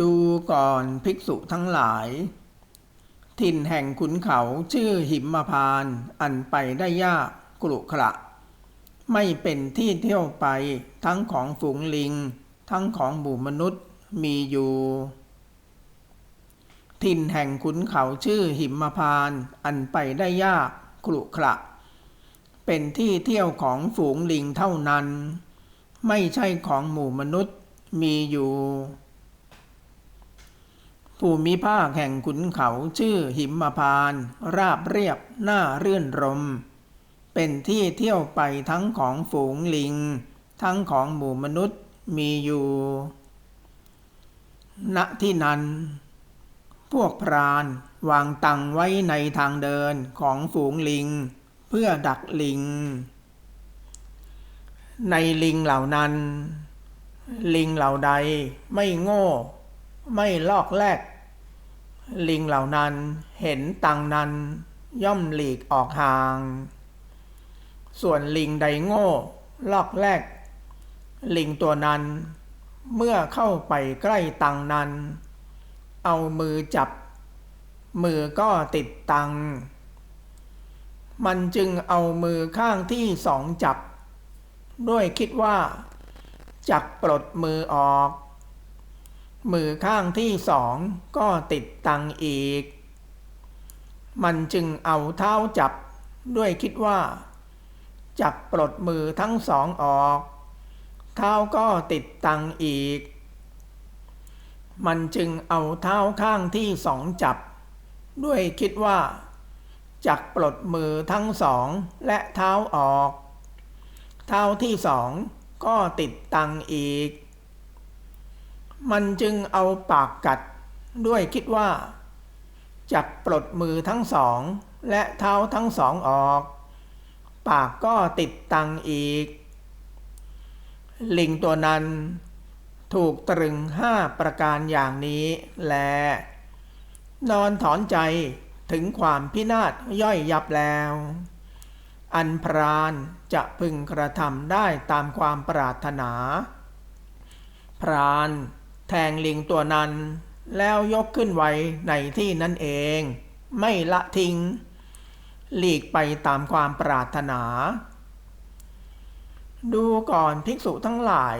ดูก่อนภิกษุทั้งหลาย ถิ่นแห่งขุนเขาชื่อหิมพาน อันไปได้ยากกรุขระ ไม่เป็นที่เที่ยวไปทั้งของฝูงลิง ทั้งของหมู่มนุษย์มีอยู่ ถิ่นแห่งขุนเขาชื่อหิมพาน อันไปได้ยากกรุขระ เป็นที่เที่ยวของฝูงลิงเท่านั้น ไม่ใช่ของหมู่มนุษย์มีอยู่ ภูมิภาคแห่งขุนเขาชื่อหิมพาน ราบเรียบหน้าเรื่นรม เป็นที่เที่ยวไปทั้งของฝูงลิง ทั้งของหมู่มนุษย์มีอยู่ ณที่นั้น พวกพรานวางตังไว้ในทางเดินของฝูงลิง เพื่อดักลิง ในลิงเหล่านั้น ลิงเหล่าใดไม่โง่ ไม่ลอกแลก ลิงเหล่านั้นเห็นตังนั้น ย่อมหลีกออกห่าง ส่วนลิงใดโง่ ลอกแลก ลิงตัวนั้น เมื่อเข้าไปใกล้ตังนั้น เอามือจับ มือก็ติดตัง มันจึงเอามือข้างที่สองจับ ด้วยคิดว่า จักปลดมือออก มือข้างที่สองก็ติดตังอีก มันจึงเอาเท้าจับด้วยคิดว่า จักปลดมือทั้งสองออก เท้าก็ติดตังอีก มันจึงเอาเท้าข้างที่สองจับ ด้วยคิดว่าจักปลดมือทั้งสองและเท้าออก เท้าที่สองก็ติดตังอีก มันจึงเอาปากกัดด้วยคิดว่าจักปลดมือทั้งสอง และเท้าทั้งสองออก ปากก็ติดตังอีก ลิงตัวนั้น ถูกตรึงห้าประการอย่างนี้แล นอนถอนใจถึงความพินาศย่อยยับแล้ว อันพรานจะพึงกระทำได้ตามความปรารถนา พราน แทงลิงตัวนั้น แล้วยกขึ้นไว้ในที่นั่นเอง ไม่ละทิ้ง หลีกไปตามความปรารถนา ดูก่อนภิกษุทั้งหลาย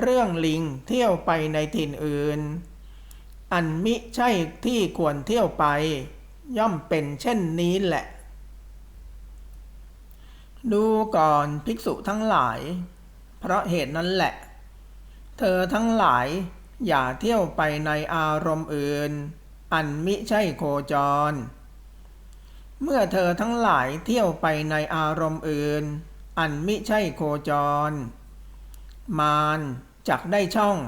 เรื่องลิงเที่ยวไปในถิ่นอื่น อันมิใช่ที่ควรเที่ยวไป ย่อมเป็นเช่นนี้แหละ ดูก่อนภิกษุทั้งหลาย เพราะเหตุนั้นแหละ เธอทั้งหลาย อย่าเที่ยวไปในอารมณ์อื่น อันมิใช่โคจร เมื่อเธอทั้งหลายเที่ยวไปในอารมณ์อื่น อันมิใช่โคจร มารจักได้ช่อง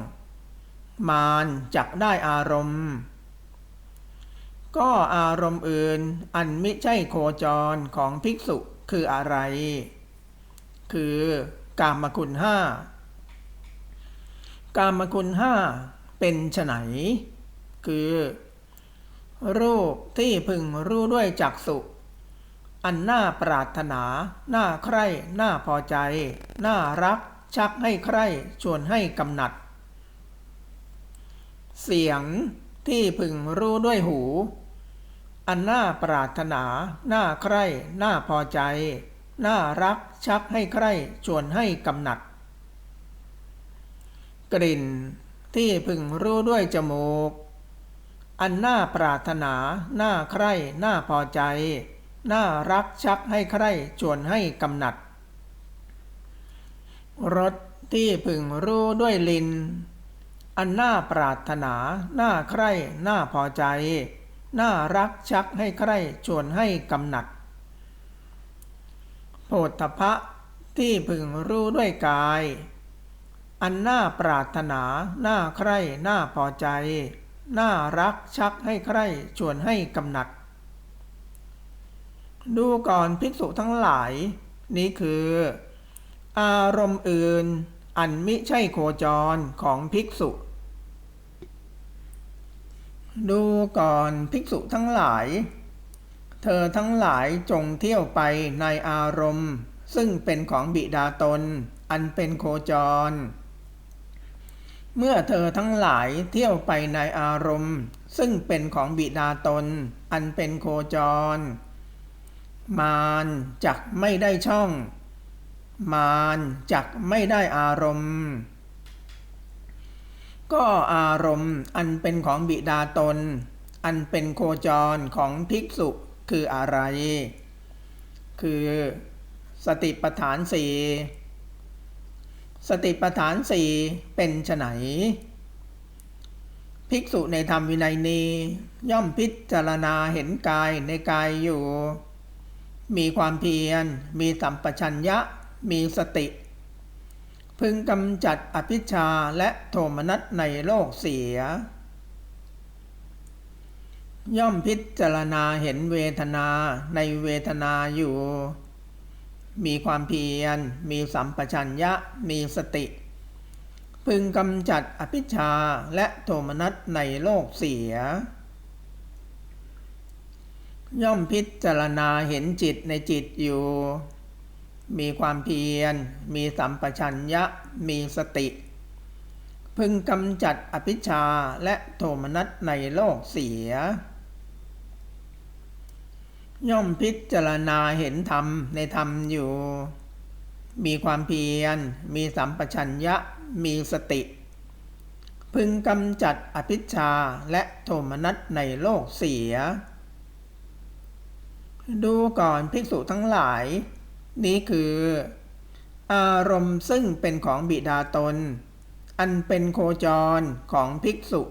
มารจักได้อารมณ์ ก็อารมณ์อื่น อันมิใช่โคจรของภิกษุคืออะไร คือกามคุณห้า กามคุณห้าเป็นไฉนคือ รูปที่พึงรู้ด้วยจักสุอันน่าปรารถนา น่าใคร่ น่าพอใจ น่ารัก ชักให้ใคร่ ชวนให้กำหนัด เสียงที่พึงรู้ด้วยหู อันน่าปรารถนา น่าใคร่ น่าพอใจ น่ารัก ชักให้ใคร่ ชวนให้กำหนัด กลิ่นที่พึงรู้ด้วยจมูก อันน่าปรารถนา น่าใคร่ น่าพอใจ น่ารักชักให้ใคร่ชวนให้กำหนัด รสที่พึงรู้ด้วยลินอันน่าปรารถนา น่าใคร่ น่าพอใจ น่ารักชักให้ใคร่ชวนให้กำหนัดโผฏฐพะที่พึงรู้ด้วยกาย อันน่าปรารถนา น่าใคร่ น่าพอใจ น่ารักชักให้ใคร่ ชวนให้กำหนัด ดูก่อนภิกษุทั้งหลาย นี้คือ อารมณ์อื่น อันมิใช่โคจรของภิกษุ ดูก่อนภิกษุทั้งหลาย เธอทั้งหลายจงเที่ยวไปในอารมณ์ ซึ่งเป็นของบิดาตน อันเป็นโคจร เมื่อเธอทั้งหลายเที่ยวไปในอารมณ์ ซึ่งเป็นของบิดาตน อันเป็นโคจร มารจักไม่ได้ช่อง มารจักไม่ได้อารมณ์ ก็อารมณ์อันเป็นของบิดาตน อันเป็นโคจรของภิกษุคืออะไร คือสติปัฏฐานสี่ สติปัฏฐานสี่เป็นไฉนภิกษุในธรรมวินัยนี้ ย่อมพิจารณาเห็นกายในกายอยู่ มีความเพียร มีสัมปชัญญะ มีสติ พึงกำจัดอภิชาและโทมนัสในโลกเสีย ย่อมพิจารณาเห็นเวทนาในเวทนาอยู่ มีความเพียร มีสัมปชัญญะ มีสติ พึงกำจัดอภิชาและโทมนัสในโลกเสีย ย่อมพิจารณาเห็นจิตในจิตอยู่ มีความเพียร มีสัมปชัญญะ มีสติ พึงกำจัดอภิชาและโทมนัสในโลกเสีย ย่อมพิจารณาเห็นธรรมในธรรมอยู่ มีความเพียร มีสัมปชัญญะ มีสติ พึงกำจัดอภิชาและโทมนัสในโลกเสีย ดูก่อนภิกษุทั้งหลาย นี้คือ อารมณ์ซึ่งเป็นของบิดาตน อันเป็นโคจรของภิกษุ